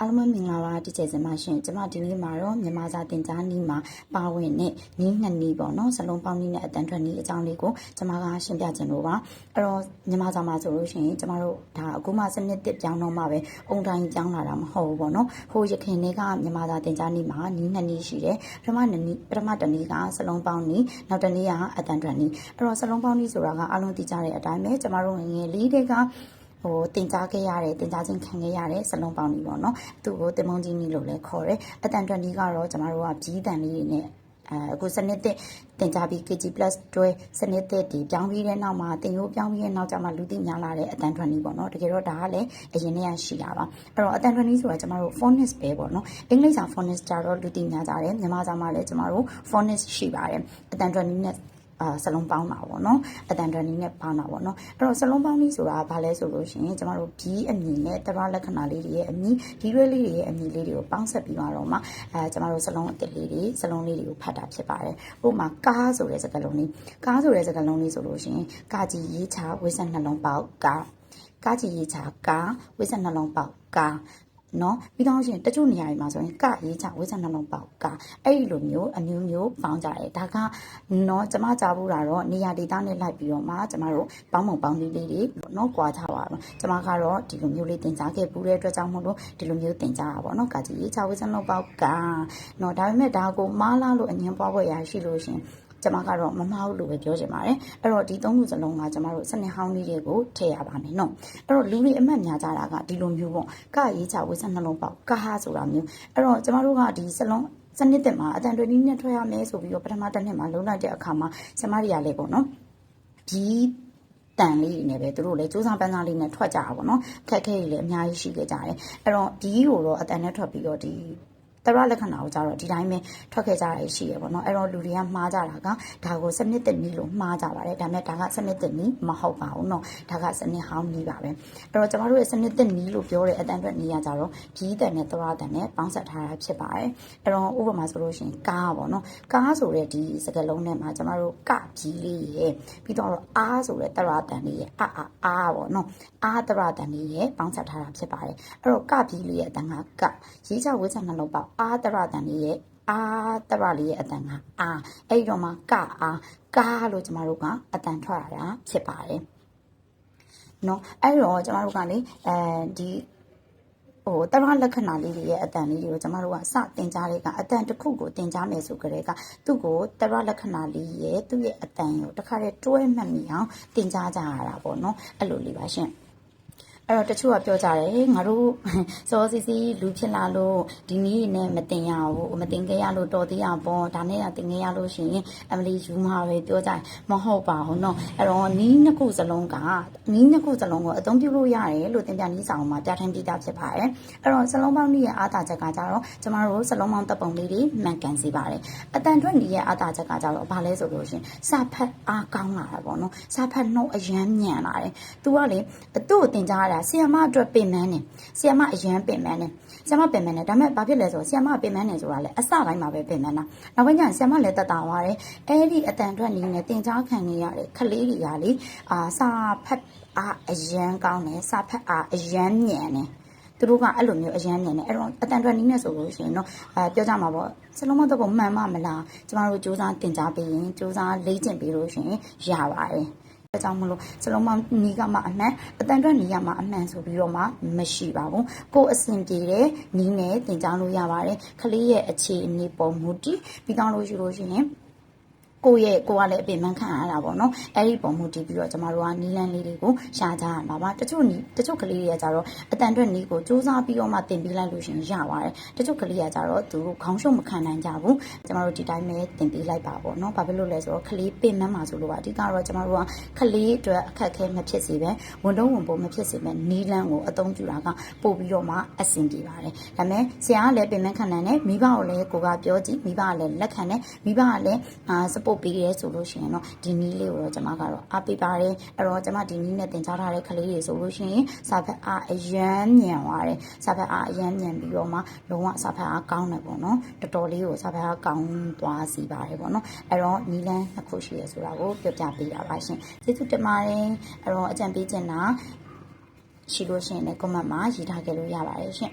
အားလုံးပဲမင်္ဂလာပါဒီချိန်စင်ပါရှင်ကျွန်မဒီနေ့မှာတော့မြန်မာစာသင်ကြားနည်းမှာပါဝင်တဲ့နည်းနှစ်နည်းပေါ့နော်စလုံးပေါင်းနည်းနဲ့အတန်ထွက်နည်းအကြောင်းလေးကိုကျွန်မကရှင်းပြခြင်းလို့ပါအဲ့တော့မြန်မာစာမှာဆိုလို့ရှိရင်ကျွန်မတို့ဒါအခုမှစနစ်တစ်ပြောင်းတော့မှပဲအုံတိုင်းပြောင်းလာတာမဟုတ်ဘူးပေါ့နော်ဟိုရခင်တွေကမြန်မာစာသင်ကြားနည်းမှာနည်းနှစ်နည်းရှိတယ်ပထမနည်းပထမတစ်နည်းကစလုံးပေါင်းနည်းနောက်တစ်နည်းကအတန်ထွက်နည်းအဲ့တော့စလုံးပေါင်းနည်းဆိုတာကအားလုံးသိကြတဲ့အတိုင်းပဲကျွန်မတို့ငယ်ငယ်လေးတွေက ဟိုတင်ကြားခဲ့ရတယ်တင်ကြားခြင်းခံခဲ့ရတဲ့စလုံးပေါင်းကြီးပေါ့နော်သူ့ကိုတင်မုံကြီးနီလို့လည်းခေါ်တယ်အတန်20ကတော့ကျမတို့ကပြီးတန်လေးတွေနဲ့အခုစနစ်တဲ့တင်ကြပြီး KG+ တွဲစနစ်တဲ့ဒီပြောင်းပြီးတဲ့နောက်မှာတင်ရိုးပြောင်းပြီးတဲ့နောက်ကျမှလူသိများလာတဲ့အတန်ထွက်နည်းပေါ့နော်တကယ်တော့ဒါကလည်းအရင်ကရှိတာပါအဲ့တော့အတန်ထွက်နည်းဆိုတာကျမတို့ phonics ပဲပေါ့နော်အင်္ဂလိပ်စာ phonics ကြတော့လူသိများကြတယ်မြန်မာစာမှာလည်းကျမတို့ phonics ရှိပါတယ်အတန်ထွက်နည်းနဲ့ အာစလုံးပေါင်းတာပေါ့နော်အတန်တန်နည်းနဲ့ပေါင်းတာပေါ့နော်အဲ့တော့စလုံးပေါင်းနည်းဆိုတာဘာလဲဆိုလို့ရှိရင်ကျမတို့ဘီးအမည်နဲ့တရလက္ခဏာလေးတွေရဲ့အမည်ဒီရွက်လေးတွေရဲ့အမည်လေးတွေကိုပေါင်းဆက်ပြီးတော့မှအဲကျမတို့စလုံးအစ်လေးတွေစလုံးလေးတွေကိုဖတ်တာဖြစ်ပါတယ်ဥပမာကားဆိုတဲ့စကားလုံးလေးကားဆိုတဲ့စကားလုံးလေးဆိုလို့ရှိရင်ကာကြီးရေးချဝိဆက်နှလုံးပေါက်ကားကားကြီးရေးချကားဝိဆက်နှလုံးပေါက်ကား နော်ပြီးတော့ရှင်တချို့နေရာတွေမှာဆိုရင်ကရေးချဝိဇ္ဇနှလုံးပေါက်ကအဲ့ဒီလိုမျိုးအမျိုးမျိုးပေါင်းကြတယ်ဒါကနော်ကျမကြားဘူးတာတော့နေရာဒေသနဲ့လိုက်ပြီးတော့မှကျမတို့ပေါင်းမုံပေါင်းလေးလေးတွေနော်ကြွားကြပါတော့ကျမကတော့ဒီလိုမျိုးလေးတင်ကြားခဲ့ပူတဲ့အတွက်ကြောင့်မို့လို့ဒီလိုမျိုးတင်ကြားတာပေါ့နော်ကကြီးရေးချဝိဇ္ဇနှလုံးပေါက်ကနော်ဒါပေမဲ့ဒါကိုမားလာလို့အငင်းပွားပွဲရရှိလို့ရှင် ကျမကတော့မမှားဘူးလို့ပဲပြောချင်ပါတယ်အဲ့တော့ဒီသုံးခုစလုံးကကျမတို့စနစ်ဟောင်းလေးတွေကိုထည့်ရပါမယ်နော်အဲ့တော့လူတွေအမှတ်များကြတာကဒီလိုမျိုးပေါ့ကရေးချဝိစနှလုံးပေါက်ကဟာဆိုတာမျိုးအဲ့တော့ကျမတို့ကဒီစလုံးစနစ်တက်မှာအတန်တွေနည်းနဲ့ထွက်ရမယ်ဆိုပြီးတော့ပထမတစ်နှစ်မှာလုံးလိုက်တဲ့အခါမှာကျမတွေကလည်းပေါ့နော်ဒီတန်လေးတွေနဲ့ပဲသူတို့လည်းစူးစမ်းပန်းစားလေးနဲ့ထွက်ကြတာပေါ့နော်ခက်ခဲတွေလည်းအများကြီးရှိခဲ့ကြတယ်အဲ့တော့ဒီကိုတော့အတန်နဲ့ထွက်ပြီးတော့ဒီ တရလက္ခဏာကိုကြတော့ဒီတိုင်းပဲထွက်ခဲ့ကြတာရှိရပေါ့နော်အဲ့တော့လူတွေကမှားကြတာကဒါကိုစနစ်တက်နီးလို့မှားကြပါတယ်ဒါပေမဲ့ဒါကစနစ်တက်နီးမဟုတ်ပါဘူးเนาะဒါကစနစ်ဟောင်းနီးပါပဲအဲ့တော့ကျမတို့ရဲ့စနစ်တက်နီးလို့ပြောတဲ့အတန်အတွက်နီးရကြတော့ဘီးတန်နဲ့တရတန်နဲ့ပေါင်းဆက်ထားတာဖြစ်ပါတယ်အဲ့တော့ဥပမာဆိုလို့ရှိရင်ကားပေါ့နော်ကားဆိုတဲ့ဒီစကားလုံးထဲမှာကျမတို့ကဘီးလေးရဲ့ပြီးတော့အားဆိုတဲ့တရတန်လေးရဲ့အာအာအားပေါ့နော်အားတရတန်လေးရဲ့ပေါင်းဆက်ထားတာဖြစ်ပါတယ်အဲ့တော့ကဘီးလေးရဲ့အတန်ကကရေးချဝိဇ္ဇနှလုံးပေါက် အာတရတန်လေးရဲ့အာတရလေးရဲ့အတန်ကအာအဲ့ဒီတော့မှကအာကားလို့ကျမတို့ကအတန်ထွက်ရတာဖြစ်ပါတယ်နော်အဲ့တော့ကျမတို့ကလေအဲဒီဟိုတရလက္ခဏာလေးတွေရဲ့အတန်လေးတွေကိုကျမတို့ကစတင်ကြားလေးကအတန်တစ်ခုကိုတင်ကြားမယ်ဆိုကြတဲ့ကသူ့ကိုတရလက္ခဏာလေးရဲ့သူ့ရဲ့အတန်ကိုတခါတည်းတွဲမှတ်မိအောင်တင်ကြားကြရတာပေါ့နော်အဲ့လိုလေးပါရှင် အဲ့တော့တချို့ကပြောကြတယ်ငါတို့စောစီစီလူဖြစ်လာလို့ဒီနည်းနဲ့မတင်ရဘူးမတင်ခဲ့ရလို့တော်သေးရပေါ့ဒါနဲ့ကတင်ခဲ့ရလို့ရှိရင်အမလီယူမှာပဲပြောကြတယ်မဟုတ်ပါဘူးเนาะအဲ့တော့နီးနှစ်ခုစလုံးကနီးနှစ်ခုစလုံးကိုအသုံးပြုလို့ရတယ်လို့တင်ပြနီးဆောင်မှာပြဋ္ဌာန်းပြတာဖြစ်ပါတယ်အဲ့တော့စလုံးပေါင်းနီးရဲ့အာသာချက်ကကြတော့ကျမတို့စလုံးပေါင်းတပ်ပုံလေးတွေမှန်ကန်စေပါတယ်အတန်ထွက်နီးရဲ့အာသာချက်ကကြတော့ဘာလဲဆိုလို့ရှိရင်စာဖတ်အားကောင်းလာတာပေါ့နော်စာဖတ်နှုတ်အယမ်းညံလာတယ်သူကလေသူ့ကိုတင်ကြရ ာတာဆီယမအတွက်ပင်မန်းတယ်ဆီယမအရန်ပင်မန်းတယ်ဆီယမပင်မန်းတယ်ဒါပေမဲ့ဘာဖြစ်လဲဆိုတော့ဆီယမပင်မန်းတယ်ဆိုတာလေအစပိုင်းမှာပဲပင်မန်းတာနောက်ပိုင်းကျရင်ဆီယမလည်းတက်တာသွားတယ်အဲ့ဒီအတန်အတွက်နီးနဲ့တင်ကြားခံနေရတဲ့ခလေးတွေကလေအာစာဖတ်အားအရန်ကောင်းတယ်စာဖတ်အားအရန်ညံတယ်သူတို့ကအဲ့လိုမျိုးအရန်မြင်တယ်အဲ့တော့အတန်တွက်နီးနေဆိုလို့ရှိရင်တော့အဲပြောကြမှာပေါ့စလုံးမတော့မှန်မမလားကျမတို့စူးစမ်းတင် जा ပေးရင်စူးစမ်းလေ့ကျင့်ပေးလို့ရှိရင်ရပါတယ် အကြောင်းမလို့စလုံးမနီးကမှအမှန်အတန်တွက်နီးကမှအမှန်ဆိုပြီးတော့မှမရှိပါဘူးကိုယ်အဆင်ပြေတဲ့နီးနဲ့တင် जा လို့ရပါတယ်ခလေးရဲ့အခြေအနေပေါ်မူတည်ပြီးတော့လို့ရှိလို့ရှိရင် ကိုယ့်ရဲ့ကိုကလည်းအပင်ပန်းခံရတာပေါ့နော်အဲ့ဒီပုံမူတည်ပြီးတော့ကျမတို့ကနီလန်းလေးတွေကိုရှားကြရမှာပါတချို့နီတချို့ကလေးတွေကကြတော့အတန်အတွက်နီကိုစူးစမ်းပြီးတော့မှတင်ပေးလိုက်လို့ရှင်ရပါတယ်တချို့ကလေးကကြတော့သူတို့ခေါင်းရှုပ်မခံနိုင်ကြဘူးကျမတို့ဒီတိုင်းပဲတင်ပေးလိုက်ပါပေါ့နော်ဘာဖြစ်လို့လဲဆိုတော့ကလေးပင်မမှာဆိုလို့ပါအဓိကတော့ကျမတို့ကကလေးအတွက်အခက်အခဲမဖြစ်စေပဲဝန်တော့ဝန်ပိုးမဖြစ်စေပဲနီလန်းကိုအသုံးပြုတာကပို့ပြီးတော့မှအဆင်ပြေပါတယ်ဒါပေမဲ့ဆရာကလည်းပင်မခံနိုင်တယ်မိဘကိုလည်းကိုကပြောကြည့်မိဘကလည်းလက်ခံတယ်မိဘကလည်းအာ support ပေးရဲဆိုလို့ရှိရင်တော့ဒီနီးလေးကိုတော့ကျွန်မကတော့အားပေးပါတယ်အဲ့တော့ကျွန်မဒီနီးနဲ့တင်ကြားထားတဲ့ကလေးတွေဆိုလို့ရှိရင်စာဖတ်အားအယမ်းညံသွားတယ်စာဖတ်အားအယမ်းညံပြီးတော့မှလုံးဝစာဖတ်အားကောင်းတယ်ပေါ့နော်တော်တော်လေးကိုစာဖတ်အားကောင်းသွားစီပါတယ်ပေါ့နော်အဲ့တော့နီးလန်းနှစ်ခုရှိရဆိုတာကိုပြောပြပေးတာပါရှင်ကျေးဇူးတင်ပါတယ်အဲ့တော့အကြံပေးချင်တာရှိလို့ရှိရင်လည်း comment မှာရေးထားခဲ့လို့ရပါတယ်ရှင်